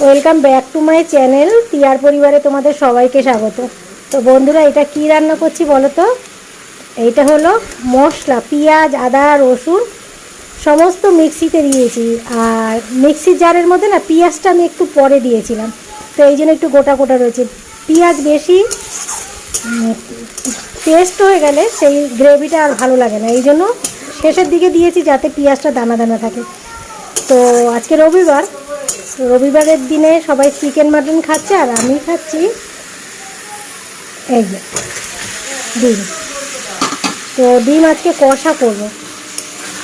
Welcome back to my channel টিয়ার পরিবারে তোমাদের সবাইকে স্বাগত। তো বন্ধুরা, এটা কি রান্না করছি বলো তো? এইটা হলো মশলা, পেঁয়াজ, আদা, রসুন, সমস্ত মিক্সিতে দিয়েছি। আর মিক্সির জারের মধ্যে না, পেঁয়াজটা আমি একটু পরে দিয়েছিলাম। তো এই জন্য একটু গোটা গোটা রয়েছে। পেঁয়াজ বেশি টেস্ট হয়ে গেলে সেই গ্রেভিটা আর ভালো লাগে না। এই জন্য শেষের দিকে দিয়েছি যাতে পেঁয়াজটা দানা দানা থাকে। তো আজকে রবিবার রবিবারের দিনে সবাই চিকেন মাটন খাচ্ছে আর আমি খাচ্ছি এই যে, ডিম। তো ডিম আজকে কষা করব।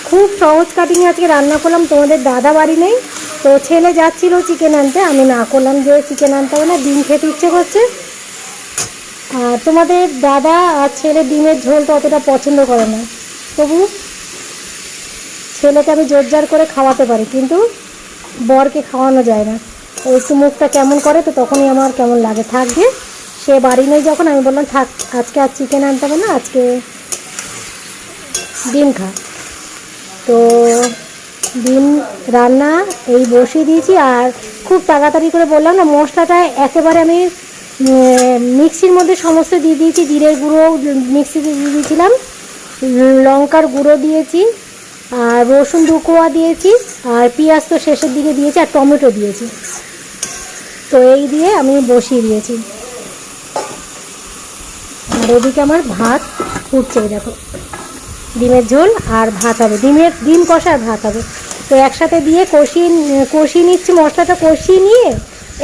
খুব সহজ কাটিং আজকে রান্না করলাম, তোমাদের দাদা বাড়ি নেই, তো ছেলে যাচ্ছিল চিকেন আনতে, আমি না করলাম যে চিকেন আনতে হবে না, ডিম খেতে ইচ্ছে করছে। আর তোমাদের দাদা আর ছেলে ডিমের ঝোলটা অতটা পছন্দ করে না। তবু ছেলেকে আমি জোরজার করে খাওয়াতে পারি, কিন্তু বরকে খাওয়ানো যায় না। ও একটু মুখটা কেমন করে তো তখনই আমার কেমন লাগে। থাকবে সে বাড়ি নেই যখন, আমি বললাম, থাক, আজকে আর চিকেন আনতে হবে না, আজকে ডিম খা। তো ডিম রান্না এই বসিয়ে দিয়েছি আর খুব তাড়াতাড়ি করে বললাম না, মশলাটা একেবারে আমি মিক্সির মধ্যে সমস্ত দিয়ে দিয়েছি, জিরের গুঁড়ো, মিক্সিতে দিয়ে দিয়েছিলাম, লঙ্কার গুঁড়ো দিয়েছি আর রসুন দু কোয়া দিয়েছি, আর পেঁয়াজ তো শেষের দিকে দিয়েছি, আর টমেটো দিয়েছি। তো এই দিয়ে আমি বসিয়ে দিয়েছি। আর ওদিকে আমার ভাত ফুটছে দেখো। ডিমের ঝোল আর ভাত হবে। ডিমের, ডিম কষা আর ভাত হবে। তো একসাথে দিয়ে কষিয়ে কষিয়ে নিচ্ছি, মশলাটা কষিয়ে নিয়ে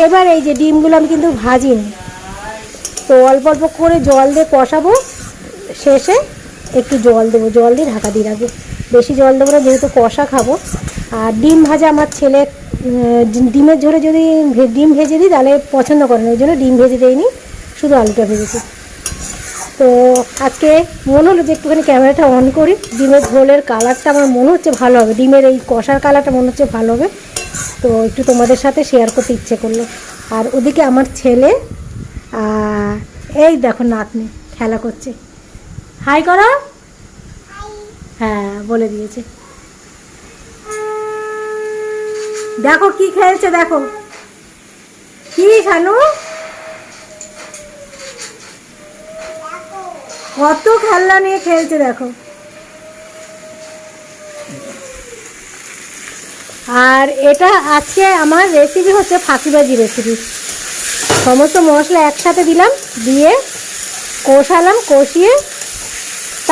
এবার এই যে ডিমগুলো আমি কিন্তু ভাজিনি। তো অল্প অল্প করে জল দিয়ে কষাবো শেষে। একটু জল দেবো, জল দিয়ে ঢাকা দিয়ে রাখব। বেশি জল দেবো না, যেহেতু কষা খাব। আর ডিম ভাজা আমার ছেলে ডিমের ঝোলে যদি ডিম ভেজে দিই, তাহলে পছন্দ করে না, ওই জন্য ডিম ভেজে দেয়নি শুধু আলুটা ভেজেছি। তো আজকে মনে হলো যে একটুখানি ক্যামেরাটা অন করি, ডিমের ঝোলের কালারটা আমার মনে হচ্ছে ভালো হবে, ডিমের এই কষার কালারটা মনে হচ্ছে ভালো হবে। তো একটু তোমাদের সাথে শেয়ার করতে ইচ্ছে করল। আর ওদিকে আমার ছেলে এই দেখো নাতনি, খেলা করছে। হাই করো হ্যাঁ বলে দিয়েছে। দেখো কি খেলছে দেখো। কি শানু? কত খেলনা নিয়ে খেলছে দেখো। আর এটা আজকে আমার রেসিপি হচ্ছে ফাঁকিবাজি রেসিপি সমস্ত মশলা একসাথে দিলাম দিয়ে কষালাম কষিয়ে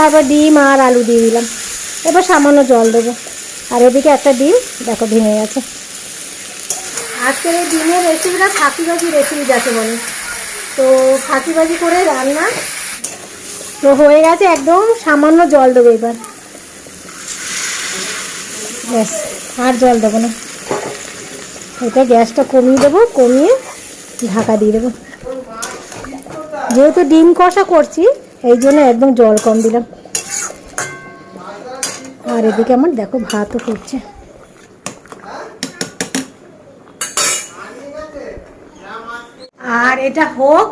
তারপর ডিম আর আলু দিয়ে দিলাম। এবার সামান্য জল দেবো। আর এদিকে একটা ডিম, দেখো ভেঙে গেছে। আজকের এই ডিমের রেসিপিটা ফাঁকিবাজি রেসিপি যাকে বলে। তো ফাঁকিবাজি করে রান্না তো হয়ে গেছে, একদম সামান্য জল দেবো এবার। ব্যাস, আর জল দেবো না। এটা গ্যাসটা কমিয়ে দেবো, কমিয়ে ঢাকা দিয়ে দেবো। যেহেতু ডিম কষা করছি এই জন্য একদম জল কম দিলাম। আর এদিকে আমার দেখো ভাতও ফুটছে আর এটা হোক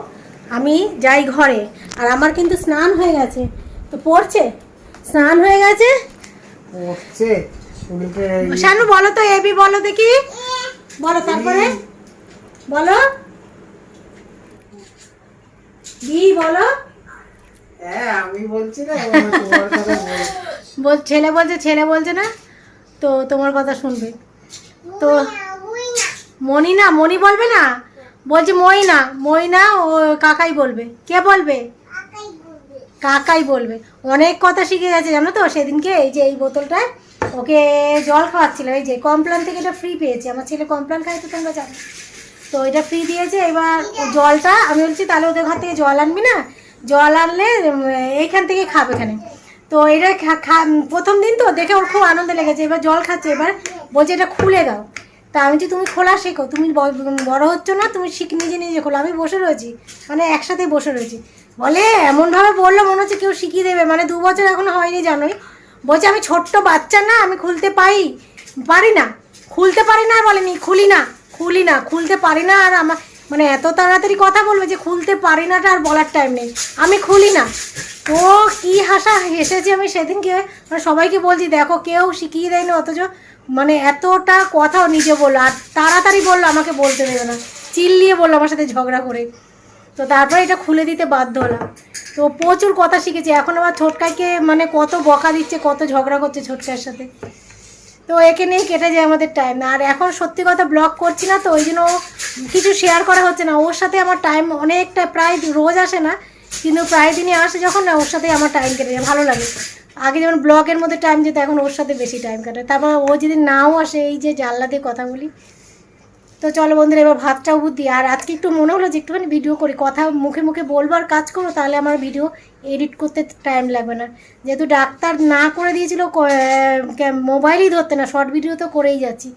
আমি যাই ঘরে। আর আমার কিন্তু স্নান হয়ে গেছে। তো পড়ছে? স্নান হয়ে গেছে? পড়ছে। শানু বলো তো এবি বলো দেখি। বলো তারপরে। বলো। বি বলো। ছেলে বলছে ছেলে বলছে না? তো তোমার কথা শুনবে। তো মনি না মনি বলবে না? বলছে মইনা মইনা ও কাকাই বলবে। কে বলবে? কাকাই বলবে। অনেক কথা শিখে গেছে, জানো তো? সেদিনকে এই যে এই বোতলটায় ওকে জল খাওয়াচ্ছিলাম এই যে কমপ্লান থেকে এটা ফ্রি পেয়েছে। আমার ছেলে কমপ্লান খায় তো তোমরা জানো। তো এটা ফ্রি দিয়েছে। এবার জলটা, আমি বলছি, তাহলে ওদের ঘর থেকে জল আনবি না? জল আনলে এইখান থেকে খাবে এখানে। তো এটা প্রথম দিন তো দেখে ওর খুব আনন্দ লেগেছে, এবার জল খাচ্ছে, এবার বলছে এটা খুলে দাও। তা আমি যে তুমি খোলা শেখো, তুমি বড় হচ্ছ না, তুমি শিখ, নিজে নিজে খোলো। আমি বসে রয়েছি মানে একসাথে বসে রয়েছি। বলে, এমনভাবে বলল, মনে হচ্ছে কেউ শিখিয়ে দেবে। মানে দু বছর এখনও হয়নি, জানোই। বলছে, আমি ছোট্ট বাচ্চা না, আমি খুলতে পাই, পারি না। খুলতে পারি না বলেনি, খুলি না খুলি না, খুলতে পারি না আর আমার মানে এত তাড়াতাড়ি কথা বলবে যে খুলতে পারি নাটা আর বলার টাইম নেই। আমি খুলি না। ও কি হাসা হেসেছি আমি সেদিনকে। মানে সবাইকে বলছি, দেখো, কেউ শিখিয়ে দেয়নি অথচ। মানে এতটা কথাও নিজে বলল। আর তাড়াতাড়ি বলল, আমাকে বলতে দেবে না। চিল্লিয়ে বলল আমার সাথে ঝগড়া করে। তো তারপরে এটা খুলে দিতে বাধ্য হলাম। তো প্রচুর কথা শিখেছি। এখন আমার ছোটকাকে মানে কত বকা দিচ্ছে, কত ঝগড়া করছে ছোটকার সাথে। তো একে নিয়ে কেটে যায় আমাদের টাইম আর এখন সত্যি কথা ব্লগ করছি না তো, ওই জন্য কিছু শেয়ার করা হচ্ছে না। ওর সাথে আমার টাইম অনেকটা, প্রায় রোজ আসে না, কিন্তু প্রায় দিনই আসে যখন না, ওর সাথে আমার টাইম কেটে যায়, ভালো লাগে। আগে যেমন ব্লগের মধ্যে টাইম যেত, এখন ওর সাথে বেশি টাইম কাটে। তারপর ও যদি নাও আসে, এই যে জানলাতে কথাগুলি তো চলো বন্ধুরা, এবার ভাতটাও বুদ্ধি। আর আজকে একটু মনে হলো যে একটুখানি ভিডিও করি, কথা মুখে মুখে বলব আর কাজ করো তাহলে আমার ভিডিও এডিট করতে টাইম লাগবে না। যেহেতু ডাক্তার না করে দিয়েছিল মোবাইলই ধরতে না শর্ট ভিডিও তো করেই যাচ্ছি।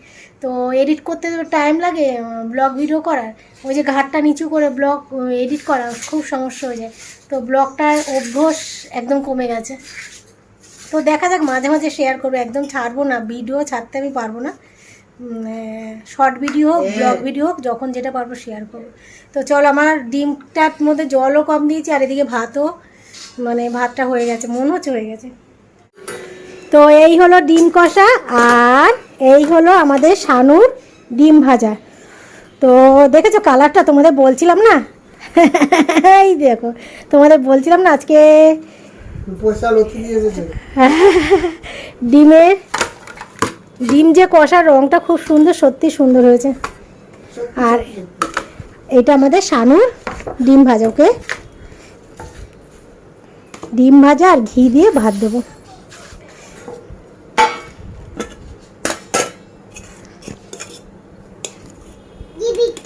তো এডিট করতে টাইম লাগে ব্লগ ভিডিও করার। ওই যে ঘাটটা নিচু করে ব্লগ এডিট করা, খুব সমস্যা হয়ে যায়। তো ব্লগটার অভ্যাস একদম কমে গেছে। তো দেখা যাক, মাঝে মাঝে শেয়ার করব, একদম ছাড়বো না ভিডিও ছাড়তে আমি পারব না। শর্ট ভিডিও হোক ব্লগ ভিডিও হোক যখন যেটা পারব শেয়ার করব। তো চল আমার ডিমটার মধ্যে জলও কম দিয়েছি আর এদিকে ভাতও মানে ভাতটা হয়ে গেছে মনে হচ্ছে হয়ে গেছে। তো এই হলো ডিম কষা আর এই হলো আমাদের সানুর ডিম ভাজা। তো দেখেছ কালারটা তোমাদের বলছিলাম না? এই দেখো তোমাদের বলছিলাম না আজকে ডিমের ডিম যে কষার রঙটা খুব সুন্দর, সত্যি সুন্দর হয়েছে। আর এটা আমাদের সানুর ডিম ভাজা, ওকে? ডিম ভাজা আর ঘি দিয়ে ভাত দেবো।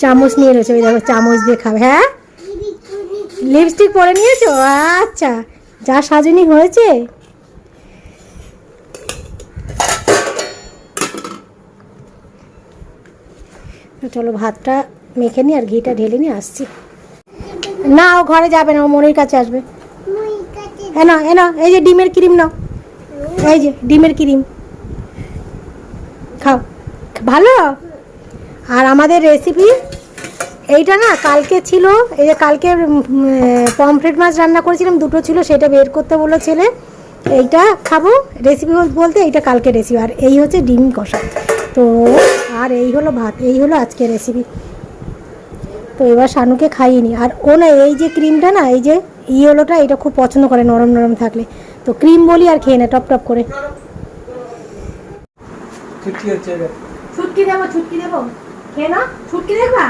চামচ নিয়ে রয়েছে, ওই দেখো, চামচ দিয়ে খাবে হ্যাঁ? লিপস্টিক পরে নিয়েছো? আচ্ছা যা সাজনি হয়েছে? চলো ভাতটা মেখে নিই আর ঘিটা ঢেলে নিয়ে আসছি। না ও ঘরে যাবে না ও মনির কাছে আসবে। এনা এনা এই যে ডিমের ক্রিম নাও। এই যে ডিমের ক্রিম। খাও। ভালো? আর আমাদের রেসিপি এইটা না কালকে ছিল এই যে কালকে পমফ্রেট মাছ রান্না করেছিলাম দুটো ছিল সেটা বের করতে বলল ছেলে। এইটা খাব রেসিপি বলতে এইটা কালকে রেসিপি আর এই হচ্ছে ডিম কষা। তো আর এই হলো ভাত এই হলো আজকের রেসিপি তো এবার শানুকে খাইয়ে নি। আর ও না এই যে ক্রিমটা না এই যে ইয়েলোটা এটা খুব পছন্দ করে নরম নরম থাকলে। তো ক্রিম বলি আর খেয়ে না টপ টপ করে। ছুটি ছুটকি দেবো ছুটকি দেবো। খেয়ে না ছুটকি দেখবা?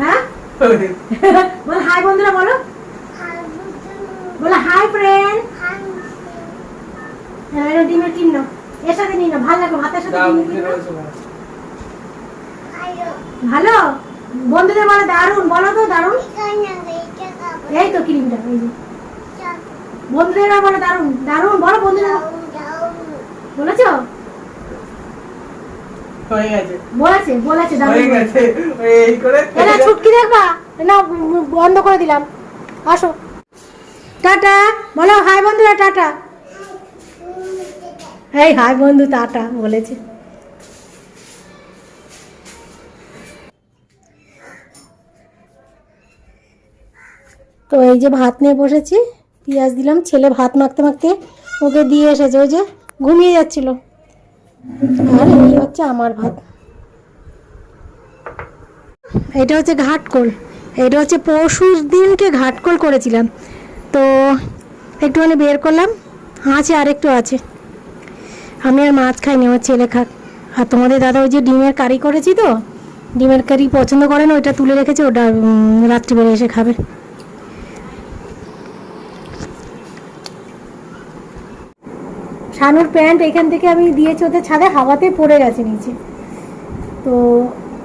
হ্যাঁ? বল হাই বন্ধুরা বলো। বলো হাই ফ্রেন্ড ডিমের কিন এর সাথে নিয়ে ভালো লাগবে ভাতের সাথে দাও, ডিমের মুখে কিন নাও। রয়েছে মনে হয়। ভালো? বন্ধুদের বলে দারুণ বলো তো দারুণ। এই তো ক্রিমটা এই যে। বন্ধুদের বলে দারুণ দারুণ বলো বন্ধুদের বলেছ? হয়ে গেছে। বলেছে বলেছে দারুণ। হয়ে গেছে এই করে এরা ছুটকি দেখবা? না বন্ধ করে দিলাম। আসো। টাটা বলো হাই বন্ধুরা টাটা। এই হাই বন্ধু টাটা বলেছে। তো এই যে ভাত নিয়ে বসেছি, পেঁয়াজ দিলাম, ছেলে ভাত মাখতে মাখতে ওকে দিয়ে এসেছে, ওই যে ঘুমিয়ে যাচ্ছিল। আর এই হচ্ছে আমার ভাত। এটা হচ্ছে ঘাটকোল। এটা হচ্ছে পরশুর দিনকে ঘাটকোল করেছিলাম। তো একটুখানি বের করলাম, আছে আর একটু আছে। আমি আর মাছ খাইনি, আমার ছেলে খাক। আর তোমাদের দাদা ওই যে ডিমের কারি করেছি তো, ডিমের কারি পছন্দ করে না, ওইটা তুলে রেখেছে, ওটা রাত্রিবেলা এসে খাবে। শানুর প্যান্ট এখান থেকে আমি দিয়েছি, ওদের ছাদে হাওয়াতে পড়ে গেছে নিচে। তো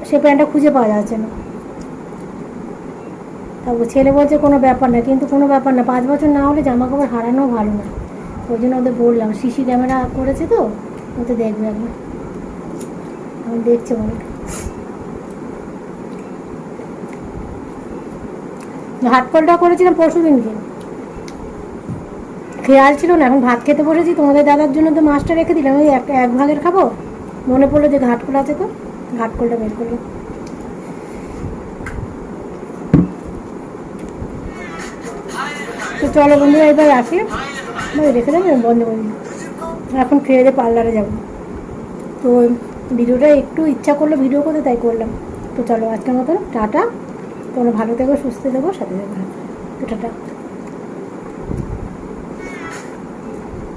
সে প্যান্টটা খুঁজে পাওয়া যাচ্ছে না। তারপর ছেলে বলছে, কোনো ব্যাপার না, কিন্তু কোনো ব্যাপার না, পাঁচ বছর না হলে জামা কাপড় হারানো ভালো না। ওই জন্য ওদের বললাম, সিসি ক্যামেরা করেছে তো, ওতে দেখবে একবার। আমি দেখছি অনেক। হাটকলটা করেছিলাম পরশু দিনকে খেয়াল ছিল না, এখন ভাত খেতে বসেছি, তোমাদের দাদার জন্য তো মাছটা রেখে দিলাম ওই এক এক ভাগের খাব? মনে পড়ল যে ঘাটকোল আছে তো ঘাটকোলটা বের করল। তো চলো বন্ধুরা, এবার আসি। রেখে দেবে? বন্ধ করে। এখন খেয়ে দিয়ে পার্লারে যাব। তো ভিডিওটা একটু ইচ্ছা করল ভিডিও করতে, তাই করলাম। তো চলো আজকের মতো টাটা। তোমরা ভালো থেকো, সুস্থ থেকো, সাথে থেকো। তো টাটা।